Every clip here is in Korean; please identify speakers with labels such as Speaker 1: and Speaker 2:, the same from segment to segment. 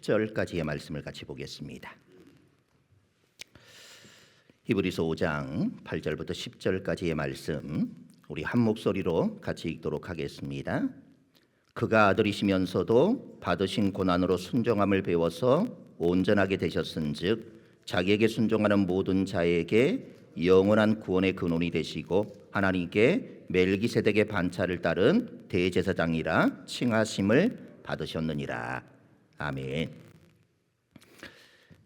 Speaker 1: 10절까지의 말씀을 같이 보겠습니다. 히브리서 5장 8절부터 10절까지의 말씀 우리 한 목소리로 같이 읽도록 하겠습니다. 그가 아들이시면서도 받으신 고난으로 순종함을 배워서 온전하게 되셨은즉 자기에게 순종하는 모든 자에게 영원한 구원의 근원이 되시고 하나님께 멜기세덱의 반차를 따른 대제사장이라 칭하심을 받으셨느니라. 아멘.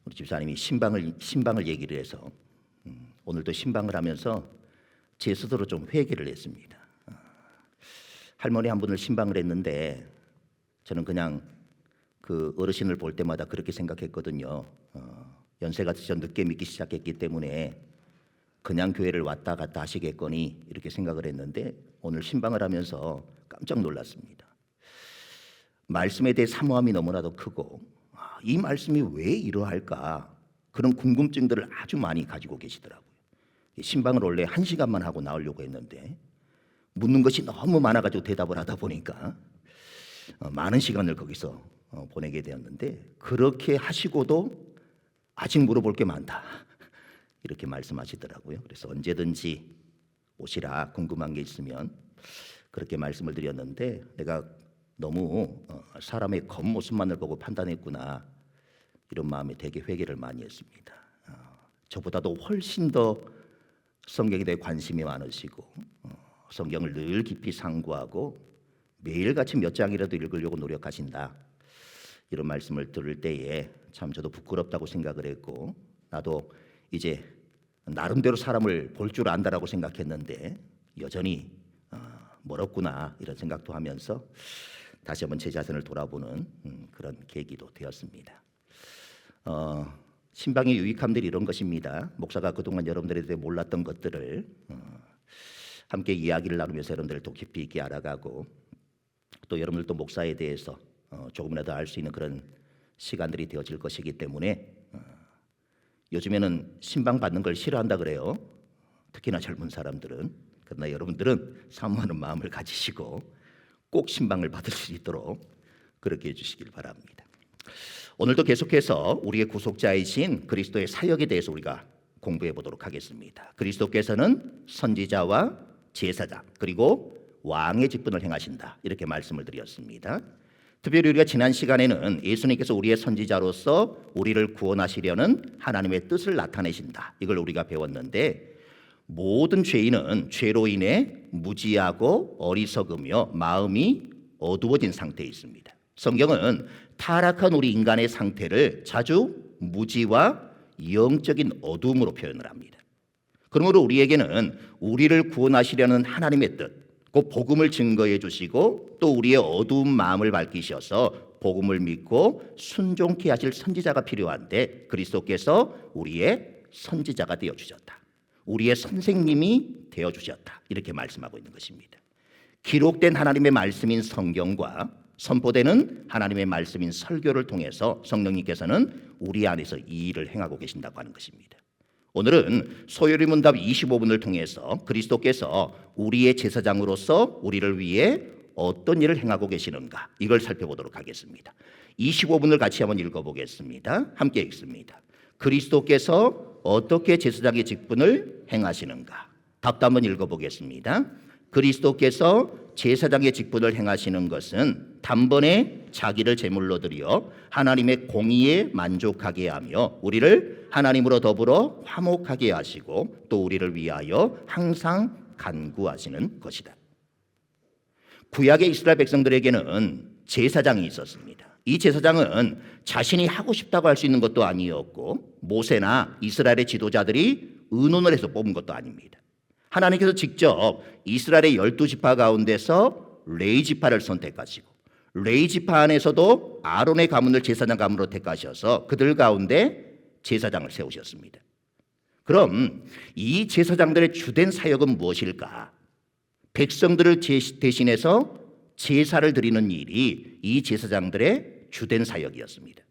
Speaker 1: 우리 집사님이 신방을 신방을 얘기를 해서 음, 오늘도 신방을 하면서 제 스스로 좀 회개를 했습니다. 어, 할머니 한 분을 신방을 했는데 저는 그냥 그 어르신을 볼 때마다 그렇게 생각했거든요. 어, 연세가 드셔 늦게 믿기 시작했기 때문에 그냥 교회를 왔다 갔다 하시겠거니 이렇게 생각을 했는데 오늘 신방을 하면서 깜짝 놀랐습니다. 말씀에 대해 사모함이 너무나도 크고 아, 이 말씀이 왜 이러할까 그런 궁금증들을 아주 많이 가지고 계시더라고요. 신방을 원래 한 시간만 하고 나오려고 했는데 묻는 것이 너무 많아가지고 대답을 하다 보니까 어, 많은 시간을 거기서 어, 보내게 되었는데 그렇게 하시고도 아직 물어볼 게 많다 이렇게 말씀하시더라고요. 그래서 언제든지 오시라 궁금한 게 있으면 그렇게 말씀을 드렸는데 내가 너무 어, 사람의 겉모습만을 보고 판단했구나 이런 마음에 되게 회개를 많이 했습니다. 어, 저보다도 훨씬 더 성경에 대해 관심이 많으시고 어, 성경을 늘 깊이 상고하고 매일같이 몇 장이라도 읽으려고 노력하신다. 이런 말씀을 들을 때에 참 저도 부끄럽다고 생각을 했고 나도 이제 나름대로 사람을 볼 줄 안다라고 생각했는데 여전히 어, 멀었구나 이런 생각도 하면서 다시 한번 제 자신을 돌아보는 음, 그런 계기도 되었습니다. 어, 신방의 유익함들이 이런 것입니다. 목사가 그동안 여러분들에 대해 몰랐던 것들을 어, 함께 이야기를 나누면서 여러분들을 더 깊이 있게 알아가고 또 여러분들도 목사에 대해서 어, 조금이라도 알 수 있는 그런 시간들이 되어질 것이기 때문에 어, 요즘에는 신방 받는 걸 싫어한다 그래요. 특히나 젊은 사람들은 그러나 여러분들은 사모하는 마음을 가지시고 꼭 신방을 받을 수 있도록 그렇게 해주시길 바랍니다. 오늘도 계속해서 우리의 구속자이신 그리스도의 사역에 대해서 우리가 공부해 보도록 하겠습니다. 그리스도께서는 선지자와 제사장 그리고 왕의 직분을 행하신다 이렇게 말씀을 드렸습니다. 특별히 우리가 지난 시간에는 예수님께서 우리의 선지자로서 우리를 구원하시려는 하나님의 뜻을 나타내신다 이걸 우리가 배웠는데 모든 죄인은 죄로 인해 무지하고 어리석으며 마음이 어두워진 상태에 있습니다. 성경은 타락한 우리 인간의 상태를 자주 무지와 영적인 어둠으로 표현을 합니다. 그러므로 우리에게는 우리를 구원하시려는 하나님의 뜻, 그 복음을 증거해 주시고 또 우리의 어두운 마음을 밝히셔서 복음을 믿고 순종케 하실 선지자가 필요한데 그리스도께서 우리의 선지자가 되어 주셨다. 우리의 선생님이 되어 주셨다. 이렇게 말씀하고 있는 것입니다. 기록된 하나님의 말씀인 성경과 선포되는 하나님의 말씀인 설교를 통해서 성령님께서는 우리 안에서 이 일을 행하고 계신다고 하는 것입니다. 오늘은 소요리 문답 25분을 통해서 그리스도께서 우리의 제사장으로서 우리를 위해 어떤 일을 행하고 계시는가 이걸 살펴보도록 하겠습니다. 25분을 같이 한번 읽어보겠습니다. 함께 읽습니다. 그리스도께서 어떻게 제사장의 직분을 행하시는가? 답도 한번 읽어보겠습니다. 그리스도께서 제사장의 직분을 행하시는 것은 단번에 자기를 제물로 드려 하나님의 공의에 만족하게 하며 우리를 하나님으로 더불어 화목하게 하시고 또 우리를 위하여 항상 간구하시는 것이다. 구약의 이스라엘 백성들에게는 제사장이 있었습니다. 이 제사장은 자신이 하고 싶다고 할 수 있는 것도 아니었고 모세나 이스라엘의 지도자들이 의논을 해서 뽑은 것도 아닙니다. 하나님께서 직접 이스라엘의 열두 지파 가운데서 레이 지파를 선택하시고 레이 지파 안에서도 아론의 가문을 제사장 가문으로 택하셔서 그들 가운데 제사장을 세우셨습니다. 그럼 이 제사장들의 주된 사역은 무엇일까? 백성들을 대신해서 제사를 드리는 일이 이 제사장들의 주된 사역이었습니다.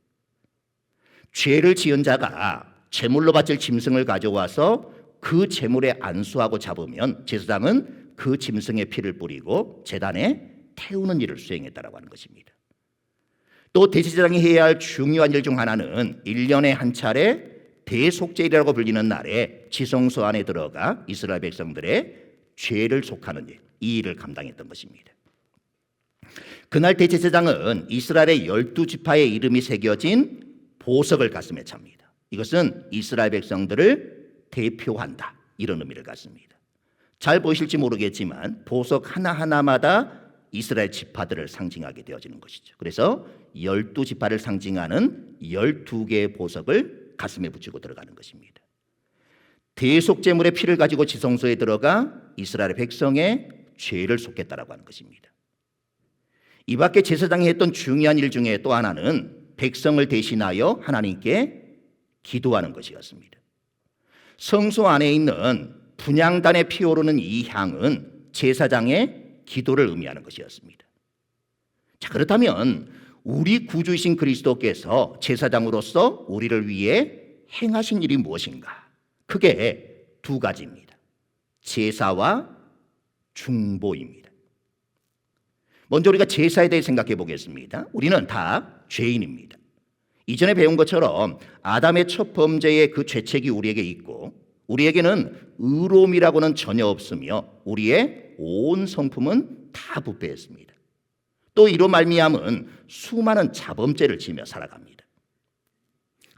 Speaker 1: 죄를 지은 자가 제물로 바칠 짐승을 가져와서 그 제물에 안수하고 잡으면 제사장은 그 짐승의 피를 뿌리고 제단에 태우는 일을 수행했다라고 하는 것입니다. 또 대제사장이 해야 할 중요한 일 중 하나는 1년에 한 차례 대속제일이라고 불리는 날에 지성소 안에 들어가 이스라엘 백성들의 죄를 속하는 일, 이 일을 감당했던 것입니다. 그날 대제사장은 이스라엘의 열두 지파의 이름이 새겨진 보석을 가슴에 찹니다. 이것은 이스라엘 백성들을 대표한다 이런 의미를 갖습니다. 잘 보이실지 모르겠지만 보석 하나 하나마다 이스라엘 지파들을 상징하게 되어지는 것이죠. 그래서 열두 지파를 상징하는 열두 개의 보석을 가슴에 붙이고 들어가는 것입니다. 대속제물의 피를 가지고 지성소에 들어가 이스라엘 백성의 죄를 속겠다라고 하는 것입니다. 이 밖에 제사장이 했던 중요한 일 중에 또 하나는 백성을 대신하여 하나님께 기도하는 것이었습니다. 성소 안에 있는 분향단에 피오르는 이 향은 제사장의 기도를 의미하는 것이었습니다. 자, 그렇다면 우리 구주이신 그리스도께서 제사장으로서 우리를 위해 행하신 일이 무엇인가? 크게 두 가지입니다. 제사와 중보입니다. 먼저 우리가 제사에 대해 생각해 보겠습니다. 우리는 다 죄인입니다. 이전에 배운 것처럼 아담의 첫 범죄의 그 죄책이 우리에게 있고 우리에게는 의로움이라고는 전혀 없으며 우리의 온 성품은 다 부패했습니다. 또 이로 말미암은 수많은 자범죄를 지며 살아갑니다.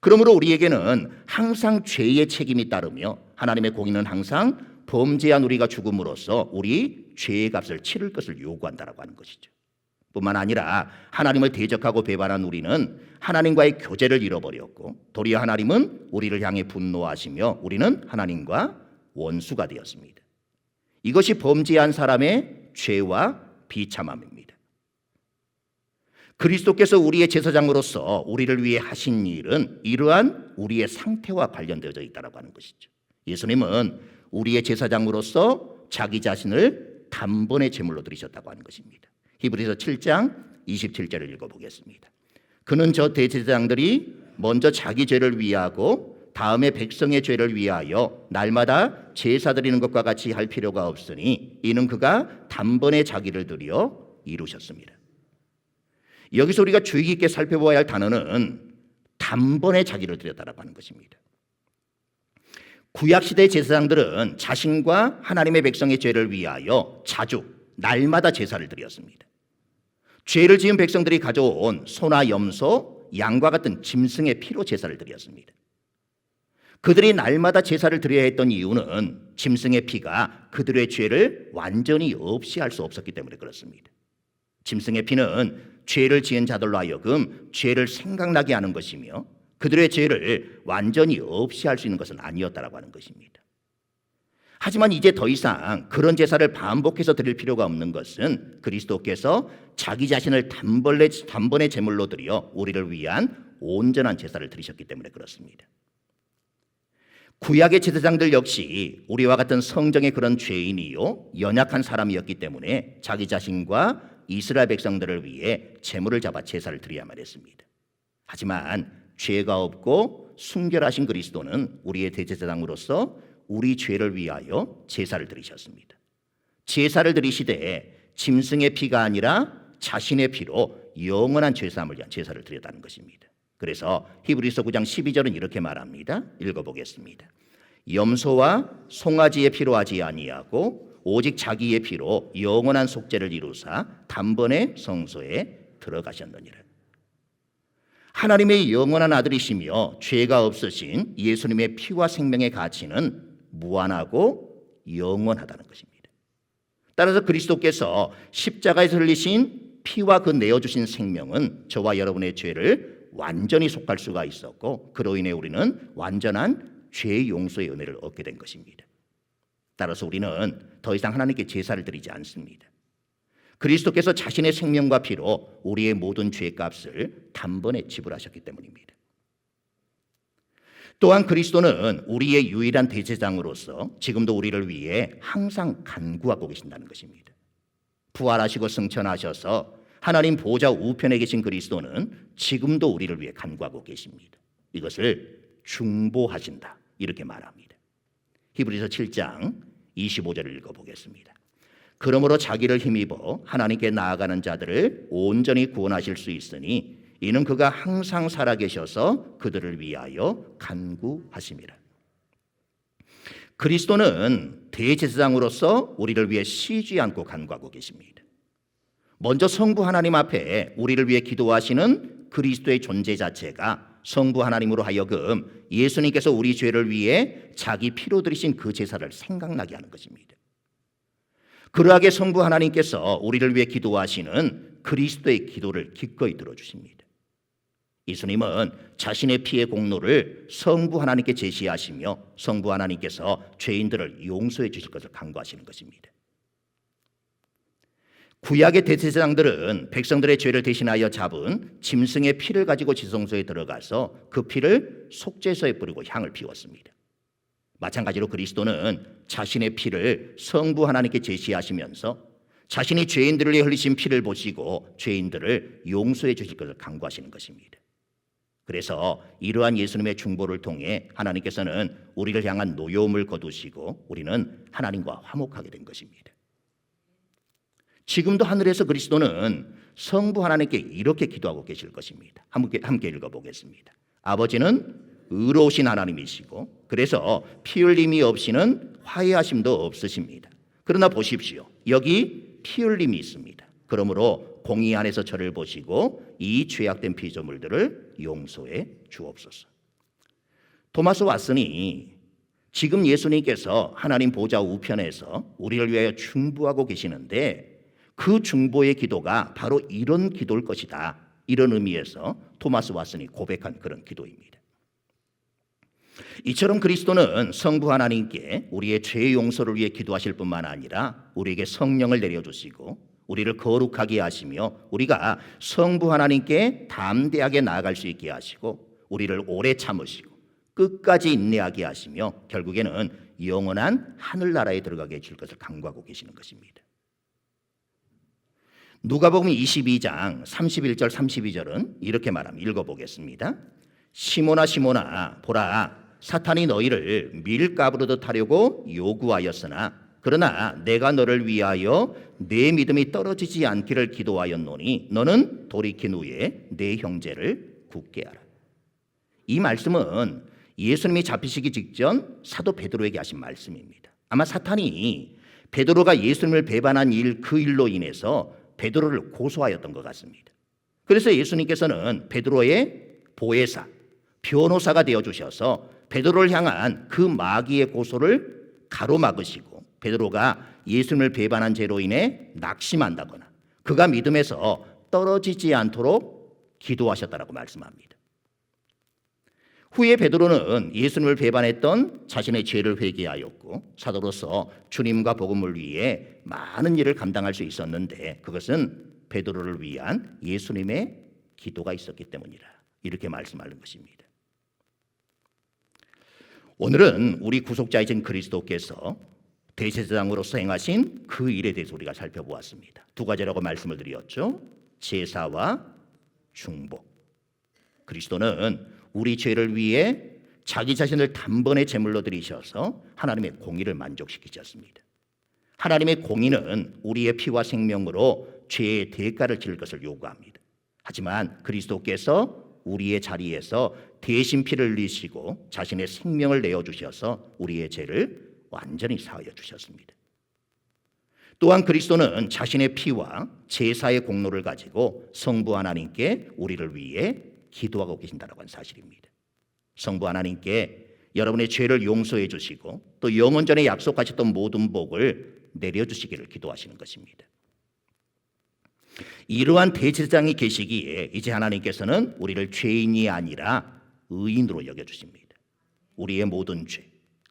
Speaker 1: 그러므로 우리에게는 항상 죄의 책임이 따르며 하나님의 공의는 항상 범죄한 우리가 죽음으로써 우리 죄의 값을 치를 것을 요구한다라고 하는 것이죠. 뿐만 아니라 하나님을 대적하고 배반한 우리는 하나님과의 교제를 잃어버렸고 도리어 하나님은 우리를 향해 분노하시며 우리는 하나님과 원수가 되었습니다. 이것이 범죄한 사람의 죄와 비참함입니다. 그리스도께서 우리의 제사장으로서 우리를 위해 하신 일은 이러한 우리의 상태와 관련되어 있다고 하는 것이죠. 예수님은 우리의 제사장으로서 자기 자신을 단번에 제물로 드리셨다고 하는 것입니다. 히브리서 7장 27절을 읽어보겠습니다. 그는 저 대제사장들이 먼저 자기 죄를 위하고 다음에 백성의 죄를 위하여 날마다 제사 드리는 것과 같이 할 필요가 없으니 이는 그가 단번에 자기를 드려 이루셨습니다. 여기서 우리가 주의 깊게 살펴보아야 할 단어는 단번에 자기를 드렸다라고 하는 것입니다. 구약 시대 제사장들은 자신과 하나님의 백성의 죄를 위하여 자주 날마다 제사를 드렸습니다. 죄를 지은 백성들이 가져온 소나 염소, 양과 같은 짐승의 피로 제사를 드렸습니다. 그들이 날마다 제사를 드려야 했던 이유는 짐승의 피가 그들의 죄를 완전히 없이 할 수 없었기 때문에 그렇습니다. 짐승의 피는 죄를 지은 자들로 하여금 죄를 생각나게 하는 것이며 그들의 죄를 완전히 없이 할 수 있는 것은 아니었다라고 하는 것입니다. 하지만 이제 더 이상 그런 제사를 반복해서 드릴 필요가 없는 것은 그리스도께서 자기 자신을 단번에, 단번에 제물로 드려 우리를 위한 온전한 제사를 드리셨기 때문에 그렇습니다. 구약의 제사장들 역시 우리와 같은 성정의 그런 죄인이요 연약한 사람이었기 때문에 자기 자신과 이스라엘 백성들을 위해 제물을 잡아 제사를 드려야만 했습니다. 하지만 죄가 없고 순결하신 그리스도는 우리의 대제사장으로서 우리 죄를 위하여 제사를 드리셨습니다. 제사를 드리시되 짐승의 피가 아니라 자신의 피로 영원한 죄사함을 위한 제사를 드렸다는 것입니다. 그래서 히브리서 9장 12절은 이렇게 말합니다. 읽어보겠습니다. 염소와 송아지의 피로 하지 아니하고 오직 자기의 피로 영원한 속죄를 이루사 단번에 성소에 들어가셨느니라. 하나님의 영원한 아들이시며 죄가 없으신 예수님의 피와 생명의 가치는 무한하고 영원하다는 것입니다. 따라서 그리스도께서 십자가에서 흘리신 피와 그 내어주신 생명은 저와 여러분의 죄를 완전히 속할 수가 있었고 그로 인해 우리는 완전한 죄 용서의 은혜를 얻게 된 것입니다. 따라서 우리는 더 이상 하나님께 제사를 드리지 않습니다. 그리스도께서 자신의 생명과 피로 우리의 모든 죄값을 단번에 지불하셨기 때문입니다. 또한 그리스도는 우리의 유일한 대제장으로서 지금도 우리를 위해 항상 간구하고 계신다는 것입니다. 부활하시고 승천하셔서 하나님 보좌 우편에 계신 그리스도는 지금도 우리를 위해 간구하고 계십니다. 이것을 중보하신다. 이렇게 말합니다. 히브리서 7장 25절을 읽어보겠습니다. 그러므로 자기를 힘입어 하나님께 나아가는 자들을 온전히 구원하실 수 있으니 이는 그가 항상 살아계셔서 그들을 위하여 간구하심이라. 그리스도는 대제사장으로서 우리를 위해 쉬지 않고 간구하고 계십니다. 먼저 성부 하나님 앞에 우리를 위해 기도하시는 그리스도의 존재 자체가 성부 하나님으로 하여금 예수님께서 우리 죄를 위해 자기 피로 들이신 그 제사를 생각나게 하는 것입니다. 그러하게 성부 하나님께서 우리를 위해 기도하시는 그리스도의 기도를 기꺼이 들어주십니다. 예수님은 자신의 피의 공로를 성부 하나님께 제시하시며 성부 하나님께서 죄인들을 용서해 주실 것을 강구하시는 것입니다. 구약의 대제사장들은 백성들의 죄를 대신하여 잡은 짐승의 피를 가지고 지성소에 들어가서 그 피를 속죄소에 뿌리고 향을 피웠습니다. 마찬가지로 그리스도는 자신의 피를 성부 하나님께 제시하시면서 자신이 죄인들을 위해 흘리신 피를 보시고 죄인들을 용서해 주실 것을 강구하시는 것입니다. 그래서 이러한 예수님의 중보를 통해 하나님께서는 우리를 향한 노여움을 거두시고 우리는 하나님과 화목하게 된 것입니다. 지금도 하늘에서 그리스도는 성부 하나님께 이렇게 기도하고 계실 것입니다. 함께, 함께 읽어보겠습니다. 아버지는 의로우신 하나님이시고 그래서 피 흘림이 없이는 화해하심도 없으십니다. 그러나 보십시오. 여기 피 흘림이 있습니다. 그러므로 공의 안에서 저를 보시고 이 죄악된 피조물들을 용서해 주옵소서. 토마스 왓슨이 지금 예수님께서 하나님 보좌 우편에서 우리를 위하여 중보하고 계시는데 그 중보의 기도가 바로 이런 기도일 것이다. 이런 의미에서 토마스 왓슨이 고백한 그런 기도입니다. 이처럼 그리스도는 성부 하나님께 우리의 죄 용서를 위해 기도하실 뿐만 아니라 우리에게 성령을 내려주시고 우리를 거룩하게 하시며 우리가 성부 하나님께 담대하게 나아갈 수 있게 하시고 우리를 오래 참으시고 끝까지 인내하게 하시며 결국에는 영원한 하늘나라에 들어가게 해줄 것을 강구하고 계시는 것입니다. 누가복음 22장 31절 32절은 이렇게 말합니다. 읽어보겠습니다. 시모나 시모나 보라 사탄이 너희를 밀가부르듯 하려고 요구하였으나 그러나 내가 너를 위하여 내 믿음이 떨어지지 않기를 기도하였노니 너는 돌이킨 후에 내 형제를 굳게 하라. 이 말씀은 예수님이 잡히시기 직전 사도 베드로에게 하신 말씀입니다. 아마 사탄이 베드로가 예수님을 배반한 일 그 일로 인해서 베드로를 고소하였던 것 같습니다. 그래서 예수님께서는 베드로의 보혜사, 변호사가 되어 주셔서 베드로를 향한 그 마귀의 고소를 가로막으시고 베드로가 예수님을 배반한 죄로 인해 낙심한다거나 그가 믿음에서 떨어지지 않도록 기도하셨다라고 말씀합니다. 후에 베드로는 예수님을 배반했던 자신의 죄를 회개하였고 사도로서 주님과 복음을 위해 많은 일을 감당할 수 있었는데 그것은 베드로를 위한 예수님의 기도가 있었기 때문이라 이렇게 말씀하는 것입니다. 오늘은 우리 구속자이신 그리스도께서 대제사장으로서 행하신 그 일에 대해서 우리가 살펴보았습니다. 두 가지라고 말씀을 드렸죠. 제사와 중복. 그리스도는 우리 죄를 위해 자기 자신을 단번에 제물로 드리셔서 하나님의 공의를 만족시키셨습니다. 하나님의 공의는 우리의 피와 생명으로 죄의 대가를 치를 것을 요구합니다. 하지만 그리스도께서 우리의 자리에서 대신 피를 흘리시고 자신의 생명을 내어 주셔서 우리의 죄를 완전히 사하여 주셨습니다. 또한 그리스도는 자신의 피와 제사의 공로를 가지고 성부 하나님께 우리를 위해 기도하고 계신다라고 하는 사실입니다. 성부 하나님께 여러분의 죄를 용서해 주시고 또 영원 전에 약속하셨던 모든 복을 내려 주시기를 기도하시는 것입니다. 이러한 대제사장이 계시기에 이제 하나님께서는 우리를 죄인이 아니라 의인으로 여겨 주십니다. 우리의 모든 죄,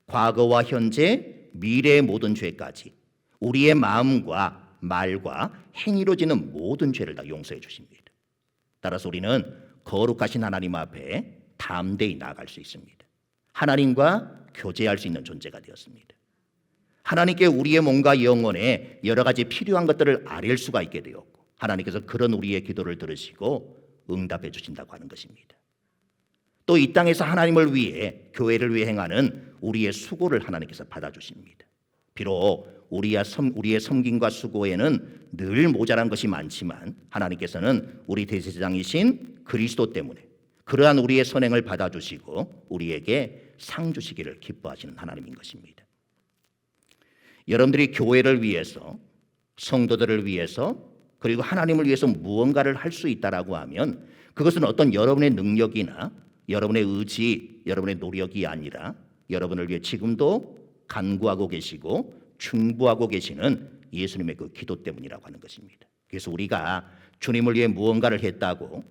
Speaker 1: 과거와 현재, 미래의 모든 죄까지 우리의 마음과 말과 행위로 지는 모든 죄를 다 용서해 주십니다. 따라서 우리는 거룩하신 하나님 앞에 담대히 나아갈 수 있습니다. 하나님과 교제할 수 있는 존재가 되었습니다. 하나님께 우리의 몸과 영혼에 여러 가지 필요한 것들을 아뢰 수가 있게 되었고 하나님께서 그런 우리의 기도를 들으시고 응답해 주신다고 하는 것입니다. 또 이 땅에서 하나님을 위해 교회를 위해 행하는 우리의 수고를 하나님께서 받아 주십니다. 비록 우리의 섬 우리의 섬김과 수고에는 늘 모자란 것이 많지만 하나님께서는 우리 대제사장이신 그리스도 때문에 그러한 우리의 선행을 받아 주시고 우리에게 상 주시기를 기뻐하시는 하나님인 것입니다. 여러분들이 교회를 위해서 성도들을 위해서 그리고 하나님을 위해서 무언가를 할 수 있다라고 하면 그것은 어떤 여러분의 능력이나 여러분의 의지, 여러분의 노력이 아니라 여러분을 위해 지금도 간구하고 계시고 충부하고 계시는 예수님의 그 기도 때문이라고 하는 것입니다. 그래서 우리가 주님을 위해 무언가를 했다고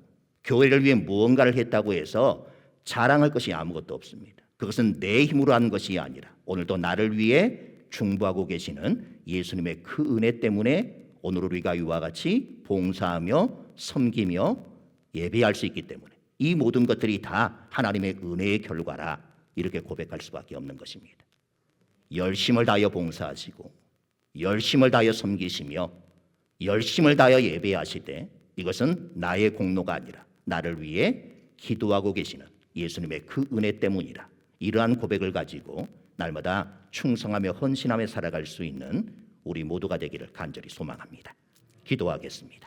Speaker 1: 교회를 위해 무언가를 했다고 해서 자랑할 것이 아무것도 없습니다. 그것은 내 힘으로 한 것이 아니라 오늘도 나를 위해 중보하고 계시는 예수님의 그 은혜 때문에 오늘 우리가 이와 같이 봉사하며 섬기며 예배할 수 있기 때문에 이 모든 것들이 다 하나님의 은혜의 결과라 이렇게 고백할 수밖에 없는 것입니다. 열심을 다하여 봉사하시고 열심을 다하여 섬기시며 열심을 다하여 예배하시되 이것은 나의 공로가 아니라 나를 위해 기도하고 계시는 예수님의 그 은혜 때문이라 이러한 고백을 가지고 날마다 충성하며 헌신하며 살아갈 수 있는 우리 모두가 되기를 간절히 소망합니다. 기도하겠습니다.